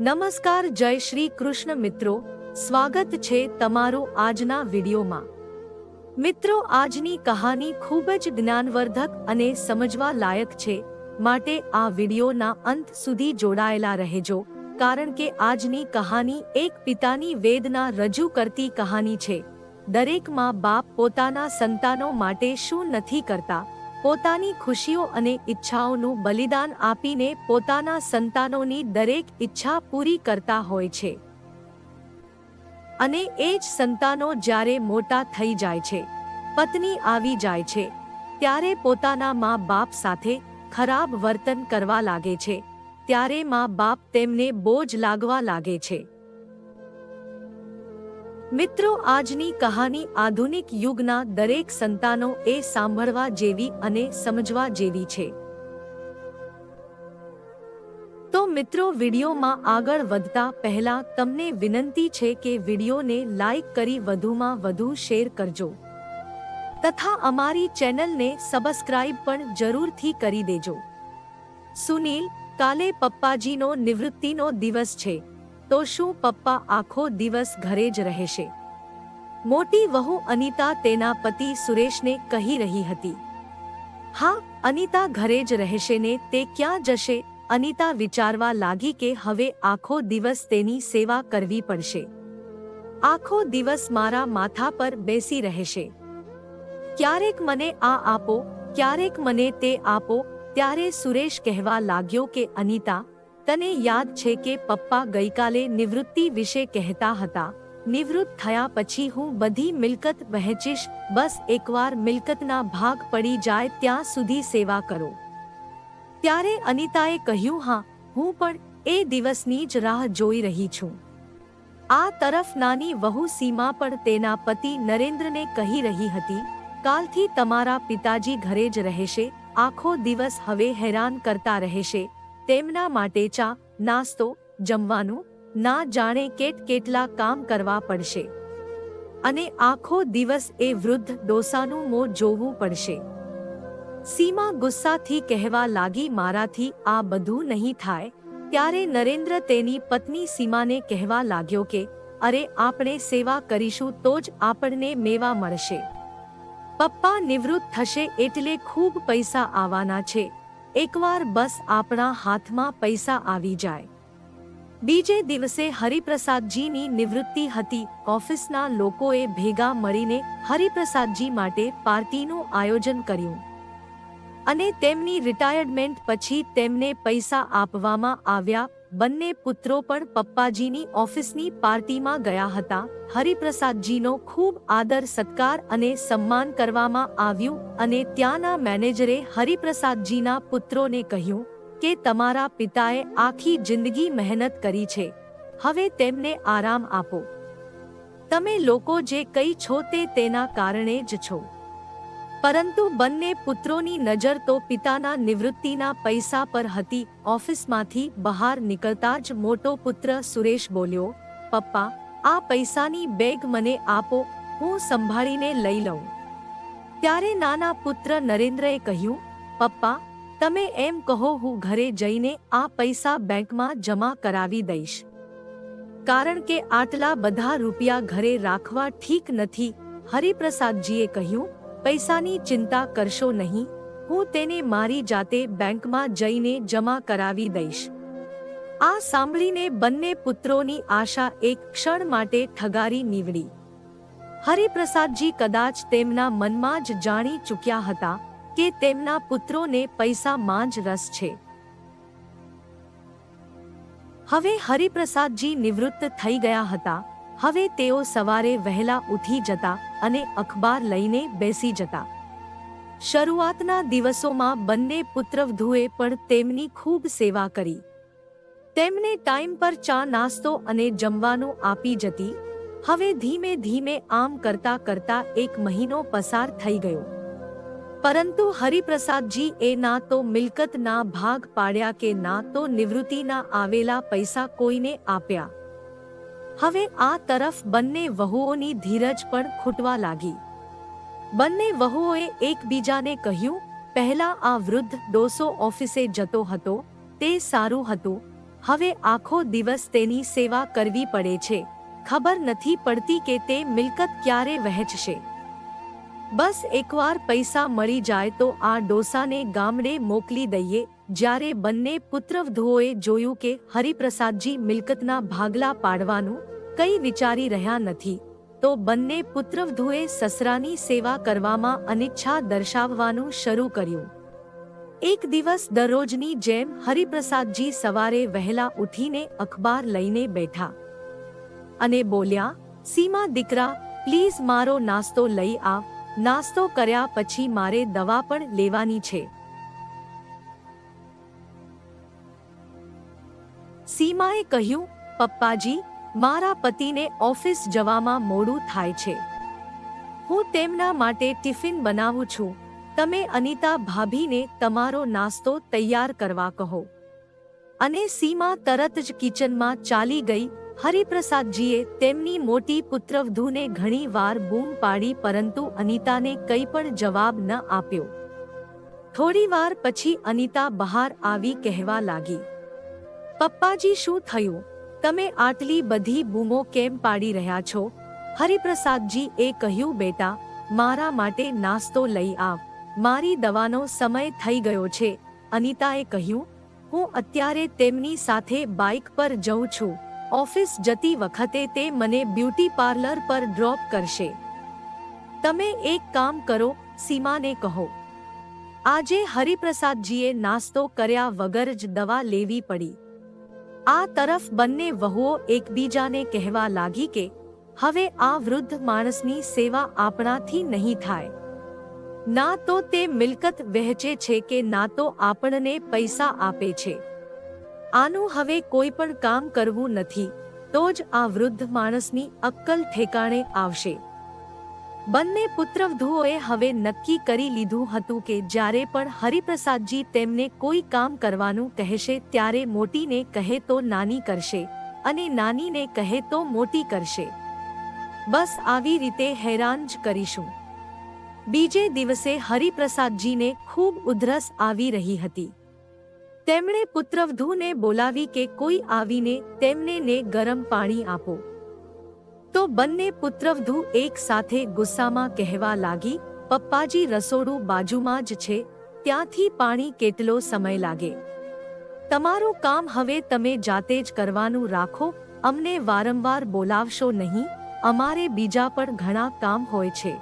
નમસ્કાર, જય શ્રી કૃષ્ણ મિત્રો. સ્વાગત છે તમારું આજના વિડીયોમાં. મિત્રો, આજની કહાની ખૂબ જ જ્ઞાનવર્ધક અને સમજવા લાયક છે. માટે આ વિડીયોના અંત સુધી જોડાયેલા રહેજો, કારણ કે આજની કહાની એક પિતાની વેદના રજૂ કરતી કહાની છે. દરેકમાં બાપ પોતાના સંતાનો માટે શું નથી કરતા? પોતાની ખુશીઓ અને ઈચ્છાઓનું બલિદાન આપીને પોતાના સંતાનોની દરેક ઈચ્છા પૂરી કરતા હોય છે. અને એ જ સંતાનો જ્યારે મોટા થઈ જાય છે, પત્ની આવી જાય છે, ત્યારે પોતાના મા બાપ સાથે ખરાબ વર્તન કરવા લાગે છે, ત્યારે મા બાપ તેમને બોજ લાગવા લાગે છે. મિત્રો, આજની કહાની આધુનિક યુગના દરેક સંતાનો એ સાંભળવા જેવી અને સમજવા જેવી છે. તો મિત્રો, વિડીયોમાં આગળ વધતા પહેલા તમને વિનંતી છે કે વિડીયોને લાઈક કરી વધુમાં વધુ શેર કરજો. તથા અમારી ચેનલને સબસ્ક્રાઇબ પણ જરૂરથી કરી દેજો. સુનીલ, કાલે પપ્પાજીનો નિવૃત્તિનો દિવસ છે. તો શું પપ્પા આખો દિવસ ઘરે જ રહેશે? મોટી વહુ અનિતા તેના પતિ સુરેશને કહી રહી હતી. હા, અનિતા ઘરે જ રહેશે ને તે ક્યાં જશે? અનિતા વિચારવા લાગી કે હવે આખો દિવસ તેની સેવા કરવી પડશે. આખો દિવસ મારા માથા પર બેસી રહેશે. ક્યારેક મને આ આપો, ક્યારેક મને તે આપો, ત્યારે સુરેશ કહેવા લાગ્યો કે અનિતા તને યાદ છે કે પપ્પા ગઈકાલે નિવૃત્તિ વિશે કહેતા હતા. નિવૃત્ત થયા પછી હું બધી મિલકત વહેંચીશ, બસ એકવાર મિલકતના ભાગ પડી જાય ત્યાં સુધી સેવા કરો. ત્યારે અનિતાએ કહ્યું, હા, હું પણ એ દિવસની જ રાહ જોઈ રહી છું. આ તરફ નાની વહુ સીમા પણ તેના પતિ નરેન્દ્રને કહી રહી હતી, કાલથી તમારા પિતાજી ઘરે જ રહેશે, આખો દિવસ હવે હેરાન કરતા રહેશે તેમના માટે ચા, નાસ્તો, જમવાનું, ના જાણે કેટ કેટલા કામ કરવા પડશે. અને આખો દિવસ એ વૃદ્ધ ડોસાનું મોં જોવું પડશે. સીમા ગુસ્સાથી કહેવા લાગી, મારાથી આ બધું નહીં થાય. ત્યારે નરેન્દ્ર તેની પત્ની સીમાને કહેવા લાગ્યો કે, અરે, આપણે સેવા કરીશું તો જ આપણને મેવા મળશે. પપ્પા નિવૃત્ત થશે એટલે ખૂબ પૈસા આવવાના છે. એકવાર બસ આપણા હાથમાં પૈસા આવી જાય. બીજે દિવસે હરિપ્રસાદજીની નિવૃત્તિ હતી. ઓફિસના લોકોએ ભેગા મળીને હરિપ્રસાદજી માટે પાર્ટીનું આયોજન કર્યું. અને તેમની રિટાયરમેન્ટ પછી તેમને પૈસા આપવામાં આવ્યા. બંને પુત્રો પણ પપ્પાજીની ઓફિસની પાર્ટીમાં ગયા હતા. હરિપ્રસાદજીનો ખૂબ આદર, સત્કાર અને સન્માન કરવામાં આવ્યું અને ત્યાંના મેનેજરે હરિપ્રસાદજીના પુત્રોને કહ્યું કે તમારા પિતાએ આખી જિંદગી મહેનત કરી છે. હવે તેમને આરામ આપો. તમે લોકો જે કઈ છો તે તેના કારણે જ છો. પરંતુ બંને પુત્રોની નજર તો પિતાના નિવૃત્તિના પૈસા પર હતી. ઓફિસમાંથી બહાર નીકળતા જ મોટો પુત્ર સુરેશ બોલ્યો, પપ્પા, આ પૈસાની બેગ મને આપો, હું સંભાળીને લઈ લઉં. ત્યારે નાના પુત્ર નરેન્દ્રએ કહ્યું, પપ્પા, તમે એમ કહો હું ઘરે જઈને આ પૈસા બેંકમાં જમા કરાવી દઈશ. કારણ કે આટલા બધા રૂપિયા ઘરે રાખવા ઠીક નથી. હરિપ્રસાદજીએ કહ્યું પૈસાની ચિંતા કરશો નહીં, હું તેને મારી જાતે બેંકમાં જઈને જમા કરાવી દઈશ. આ સાંભળીને બંને પુત્રોની આશા એક ક્ષણ માટે ઠગારી નીવડી. હરિપ્રસાદજી કદાચ તેમના મનમાં જ જાણી ચૂક્યા હતા કે તેમના પુત્રોને પૈસામાં જ રસ છે. હવે હરિપ્રસાદજી નિવૃત્ત થઈ ગયા હતા. હવે તેઓ સવારે વહેલા ઉઠી જતા અને અખબાર લઈને બેસી જતા. શરૂઆતના દિવસોમાં બંને પુત્રવધુએ પણ તેમની ખૂબ સેવા કરી. તેમને ટાઈમ પર ચા નાસ્તો અને જમવાનું આપી જતી. હવે ધીમે ધીમે આમ કરતા કરતા એક મહિનો પસાર થઈ ગયો. પરંતુ હરિપ્રસાદજી એ ના તો મિલકતના ભાગ પાડ્યા કે ના તો નિવૃત્તિના આવેલા પૈસા કોઈને આપ્યા. હવે આ તરફ બંને વહુઓની ધીરજ પણ ખૂટવા લાગી. બંને વહુઓએ એકબીજાને કહ્યું, પહેલા આ વૃદ્ધ ડોસો ઓફિસે જતો હતો, તે સારું હતું. હવે આખો દિવસ તેની સેવા કરવી પડે છે. ખબર નથી પડતી કે તે મિલકત ક્યારે વહેંચશે. બસ એકવાર પૈસા મળી જાય તો આ ડોસાને ગામડે મોકલી દઈએ જ્યારે બંને પુત્રવધુઓએ જોયું કે હરિપ્રસાદજી મિલકતના ભાગલા પાડવાનું કંઈ વિચારી રહ્યા નથી, તો બંને પુત્રવધુએ સસરાની સેવા કરવામાં અનિચ્છા દર્શાવવાનું શરૂ કર્યું. એક દિવસ દરરોજની જેમ હરિપ્રસાદજી સવારે વહેલા ઉઠીને અખબાર લઈને બેઠા અને બોલ્યા, સીમા દીકરા, પ્લીઝ મારો નાસ્તો લઈ આવ. નાસ્તો કર્યા પછી મારે દવા પણ લેવાની છે. સીમાએ કહ્યું, પપ્પાજી, મારા પતિને ઓફિસ જવામાં મોડું થાય છે. હું તેમના માટે ટિફિન બનાવું છું. તમે અનિતા ભાભીને તમારો નાસ્તો તૈયાર કરવા કહો. અને સીમા તરત જ કિચનમાં ચાલી ગઈ. હરિપ્રસાદજીએ તેમની મોટી પુત્રવધૂને ઘણી વાર બૂમ પાડી, પરંતુ અનિતાને કંઈ પણ જવાબ ન આપ્યો. થોડી વાર પછી અનિતા બહાર આવી કહેવા લાગી. પપ્પાજી શું થયું? તમે આટલી બધી બૂમો કેમ પાડી રહ્યા છો? હરિપ્રસાદજી એ કહ્યું, બેટા, મારા માટે નાસ્તો લઈ આવ. મારી દવાનો સમય થઈ ગયો છે. અનિતાએ કહ્યું, હું અત્યારે તેમની સાથે બાઇક પર જઉં છું. ઓફિસ જતી વખતે તે મને બ્યુટી પાર્લર પર ડ્રોપ કરશે. તમે એક કામ કરો, સીમાને કહો. આજે હરિપ્રસાદજીએ નાસ્તો કર્યા વગર જ દવા લેવી પડી. આ તરફ બંને વહુઓ એકબીજાને કહેવા લાગી કે, હવે આ વૃદ્ધ માણસની સેવા આપણાથી નહીં થાય. ના તો તે મિલકત વહેંચે છે કે ના તો આપણને પૈસા આપે છે. આનું હવે કોઈ પણ કામ કરવું નથી, તો જ આ વૃદ્ધ માણસની અક્કલ ઠેકાણે આવશે. બંને પુત્રવધુઓએ હવે નક્કી કરી લીધું હતું કે જ્યારે પણ હરિપ્રસાદજી તેમને કોઈ કામ કરવાનું કહેશે ત્યારે મોટીને કહે તો નાની કરશે અને નાનીને કહે તો મોટી કરશે. બસ આવી રીતે હેરાન જ કરીશું. બીજે દિવસે હરિપ્રસાદજીને ખૂબ ઉધરસ આવી રહી હતી. તેમણે પુત્રવધુને બોલાવી કે કોઈ આવીને તેમને ને ગરમ પાણી આપો. તો બંને પુત્રવધુ એક સાથે ગુસ્સામાં કહેવા લાગી, પપ્પાજી, રસોડું બાજુમાં જ છે, ત્યાંથી પાણી કેટલો સમય લાગે? તમારું કામ હવે તમે જાતે જ કરવાનું રાખો, અમને વારંવાર બોલાવશો નહીં, અમારે બીજા પણ ઘણા કામ હોય છે.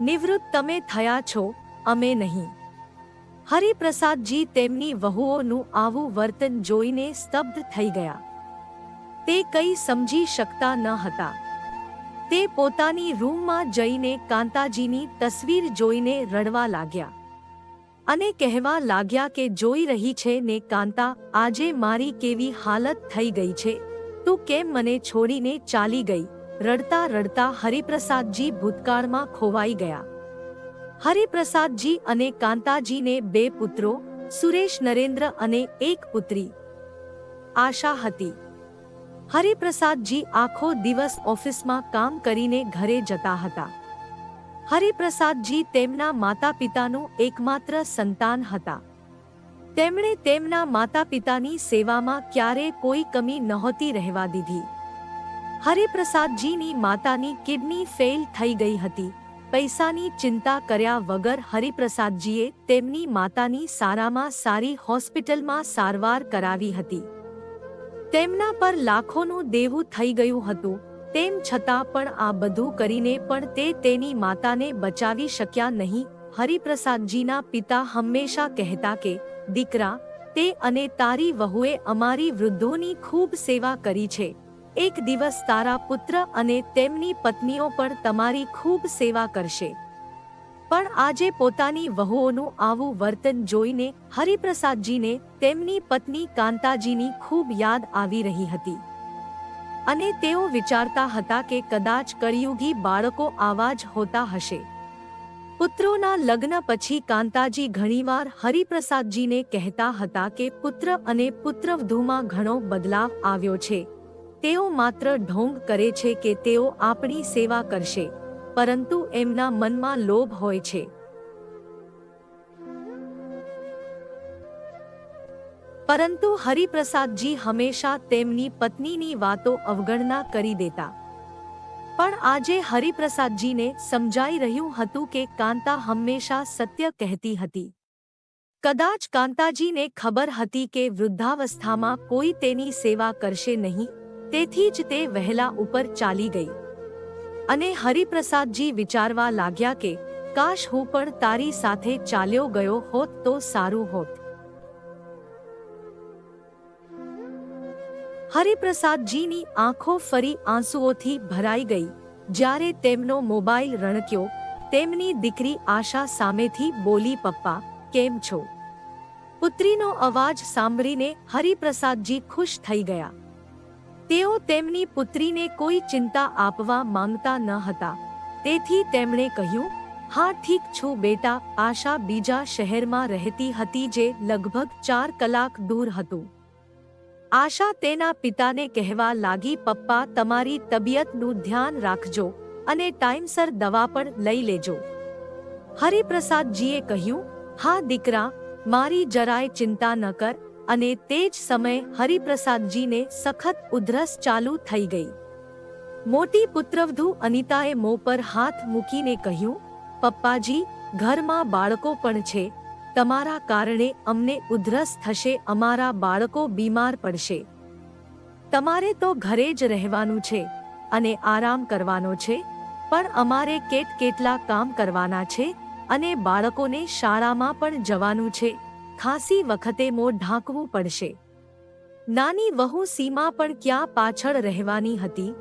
નિવૃત્ત તમે થયા છો, અમે નહીં. હરિપ્રસાદજી તેમની વહુઓનું આવું વર્તન જોઈને સ્તબ્ધ થઈ ગયા. તે કંઈ સમજી શકતા ન હતા. તે પોતાની રૂમમાં જઈને કાંતાજીની તસવીર જોઈને રડવા લાગ્યા. અને કહેવા લાગ્યા કે, જોઈ રહી છે ને કાંતા, આજે મારી કેવી હાલત થઈ ગઈ છે. તું કેમ મને છોડીને ચાલી ગઈ? રડતા રડતા હરિપ્રસાદજી ભૂતકાળમાં ખોવાઈ ગયા. હરિપ્રસાદજી અને કાંતાજીને બે પુત્રો, સુરેશ નરેન્દ્ર અને એક પુત્રી. આશા હતી. હરિપ્રસાદજી આખો દિવસ ઓફિસમાં કામ કરીને ઘરે જતા હતા. હરિપ્રસાદજી તેમના માતા પિતાનું એકમાત્ર સંતાન હતા. તેમણે તેમના માતા પિતાની સેવામાં ક્યારે કોઈ કમી નહોતી રહેવા દીધી. હરિપ્રસાદજીની માતાની કિડની ફેલ થઈ ગઈ હતી. પૈસાની ચિંતા કર્યા વગર હરિપ્રસાદજીએ તેમની માતાની સારામાં સારી હોસ્પિટલમાં સારવાર કરાવી હતી. તેમના પર લાખોનું દેવું થઈ ગયું હતું, તેમ છતાં પણ આ બધું કરીને પણ તે તેની માતાને બચાવી શક્યા નહીં. હરિપ્રસાદજીના પિતા હંમેશા કહેતા કે, દીકરા, તે અને તારી વહુએ અમારી વૃદ્ધોની ખૂબ સેવા કરી છે. એક દિવસ તારા પુત્ર અને તેમની પત્નીઓ પણ તમારી ખૂબ સેવા કરશે. પણ આજે પોતાની વહુઓનું આવું વર્તન જોઈને હરિપ્રસાદજીને તેમની પત્ની કાંતાજીની ખૂબ યાદ આવી રહી હતી. અને તેઓ વિચારતા હતા કે કદાચ કળિયુગી બાળકો આવા જ હોતા હશે. પુત્રોના લગ્ન પછી કાંતાજી ઘણીવાર હરિપ્રસાદજીને કહેતા હતા કે પુત્ર અને પુત્રવધૂમાં ઘણો બદલાવ આવ્યો છે. તેઓ માત્ર ઢોંગ કરે છે કે તેઓ આપણી સેવા કરશે. પરંતુ એમના મનમાં લોભ હોય છે. પરંતુ હરિપ્રસાદજી હંમેશા તેમની પત્નીની વાતો અવગણના કરી દેતા. પણ આજે હરિપ્રસાદજીને સમજાઈ રહ્યું હતું કે કાંતા હંમેશા સત્ય કહેતી હતી. કદાચ કાંતાજીને ખબર હતી કે વૃદ્ધાવસ્થામાં કોઈ તેની સેવા કરશે નહીં, તેથી જ તે વહેલા ઉપર ચાલી ગઈ. અને હરિપ્રસાદજી વિચારવા લાગ્યા કે, કાશ હું પણ તારી સાથે ચાલ્યો ગયો હોત તો સારું હોત. હરિપ્રસાદજીની આંખો ફરી આંસુઓથી ભરાઈ ગઈ. જ્યારે તેમનો મોબાઈલ રણક્યો, તેમની દીકરી આશા સામેથી બોલી, પપ્પા, કેમ છો? પુત્રીનો અવાજ સાંભળીને હરિપ્રસાદજી ખુશ થઈ ગયા. તેઓ તેમની પુત્રીને કોઈ ચિંતા આપવા માંગતા ન હતા. તેથી તેમણે કહ્યું, હા, ઠીક છું બેટા, આશા બીજા શહેરમાં રહેતી હતી જે લગભગ ચાર કલાક દૂર હતું. આશા તેના પિતાને કહેવા લાગી, પપ્પા, તમારી તબિયતનું ધ્યાન રાખજો અને ટાઈમસર દવા પણ લઈ લેજો. હરિપ્રસાદજીએ કહ્યું, હા દીકરા, મારી જરાય ચિંતા ન કર અને તે જ સમયે હરિપ્રસાદજીને સખત ઉધરસ ચાલુ થઈ ગઈ. મોટી પુત્રવધુ અનિતાએ મો પર હાથ મૂકીને કહ્યું, પપ્પાજી, ઘરમાં બાળકો પણ છે. તમારા કારણે અમને ઉધરસ થશે, અમારા બાળકો બીમાર પડશે. તમારે તો ઘરે જ રહેવાનું છે અને આરામ કરવાનો છે, પણ અમારે કેટ કેટલા કામ કરવાના છે અને બાળકોને શાળામાં પણ જવાનું છે. ખાસી વખતે મોં ઢાંકવું પડશે. નાની વહુ સીમા પણ ક્યાં પાછળ રહેવાની હતી?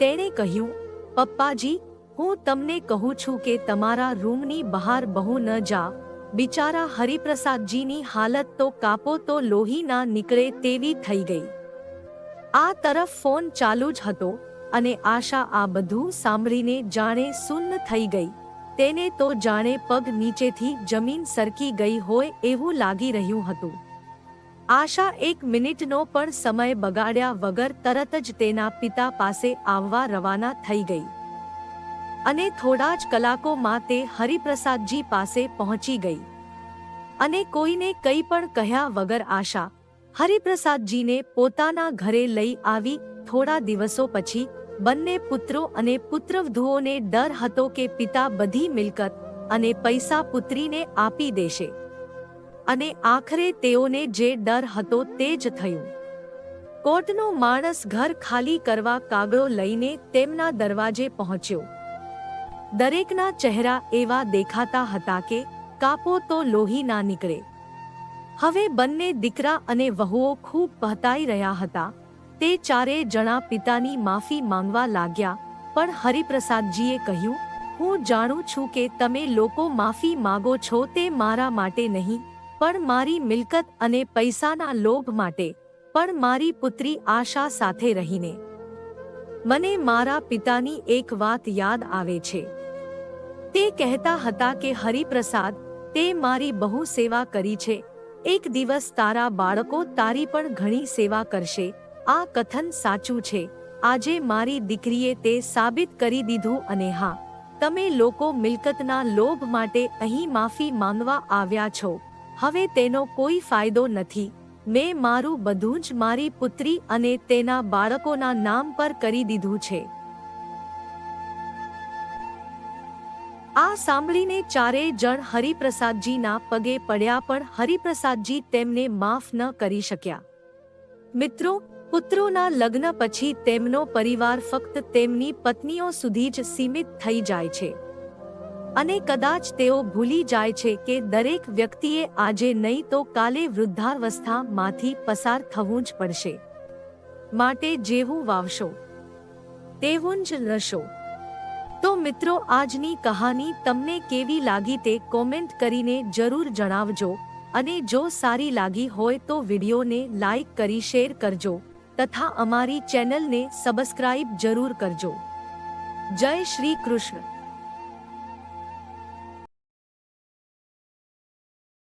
તેણે કહ્યું, પપ્પાજી, હું તમને કહું છું કે તમારા રૂમની બહાર બહુ ન જા. બિચારા હરિપ્રસાદજીની હાલત તો કાપો તો લોહી ના નીકળે તેવી થઈ ગઈ. આ તરફ ફોન ચાલુ જ હતો અને આશા આ બધું સાંભળીને જાણે સુન્ન થઈ ગઈ. તેને તો જાણે પગ નીચેથી જમીન સરકી ગઈ હોય એવું લાગી રહ્યું હતું. આશા એક મિનિટનો પણ સમય બગાડ્યા વગર તરત જ તેના પિતા પાસે આવવા રવાના થઈ ગઈ. અને થોડા જ કલાકોમાં તે હરિપ્રસાદજી પાસે પહોંચી ગઈ. અને કોઈને કંઈ પણ કહ્યા વગર આશા હરિપ્રસાદજીને પોતાના ઘરે લઈ આવી થોડા દિવસો પછી બંને પુત્રો અને પુત્રવધુઓને ડર હતો કે પિતા બધી મિલકત અને પૈસા પુત્રીને આપી દેશે. અને આખરે તેઓને જે ડર હતો તે જ થયું. કોર્ટનો માણસ ઘર ખાલી કરવા કાગળો લઈને તેમના દરવાજે પહોંચ્યો. દરેકના ચહેરા એવા દેખાતા હતા કે કાપો તો લોહી ના નીકળે. હવે બંને દીકરા અને વહુઓ ખૂબ પહતાઈ રહ્યા હતા. તે ચારે જણા પિતાની માફી માંગવા લાગ્યા, પણ હરિપ્રસાદજીએ કહ્યું, હું જાણું છું કે તમે લોકો માફી માગો છો તે મારા માટે નહીં, પણ મારી મિલકત અને પૈસાના લોભ માટે, પણ મારી પુત્રી આશા સાથે રહીને. મને મારા પિતાની એક વાત યાદ આવે છે. તે કહેતા હતા કે, હરિપ્રસાદ, તે મારી બહુ સેવા કરી છે. એક દિવસ તારા બાળકો તારી પણ ઘણી સેવા કરશે આ કથન સાચું છે. આજે મારી દીકરીએ તે સાબિત કરી દીધું અને હા, તમે લોકો મિલકતના લોભ માટે અહીં માફી માંગવા આવ્યા છો. હવે તેનો કોઈ ફાયદો નથી. મેં મારું બધું જ મારી પુત્રી અને તેના બાળકોના નામ પર કરી દીધું છે. આ સાંભળીને ચારેય જણ હરિપ્રસાદજીના પગે પડ્યા પણ હરિપ્રસાદજી તેમને માફ ન કરી શક્યા. મિત્રો પુત્રોના લગ્ન પછી તેમનો પરિવાર ફક્ત તેમની પત્નીઓ સુધી જ સીમિત થઈ જાય છે. અને કદાચ તેઓ ભૂલી જાય છે કે દરેક વ્યક્તિએ આજે નહીં તો કાલે વૃદ્ધાવસ્થામાંથી પસાર થવું જ પડશે. માટે જેવું વાવશો. તેવું જ લશો. તો મિત્રો, આજની કહાની તમને કેવી લાગી તે કોમેન્ટ કરીને જરૂર જણાવજો. અને જો સારી લાગી હોય તો વિડીયોને લાઈક કરી શેર કરજો. તથા અમારી ચેનલને સબસ્ક્રાઇબ જરૂર કરજો. જય શ્રી કૃષ્ણ.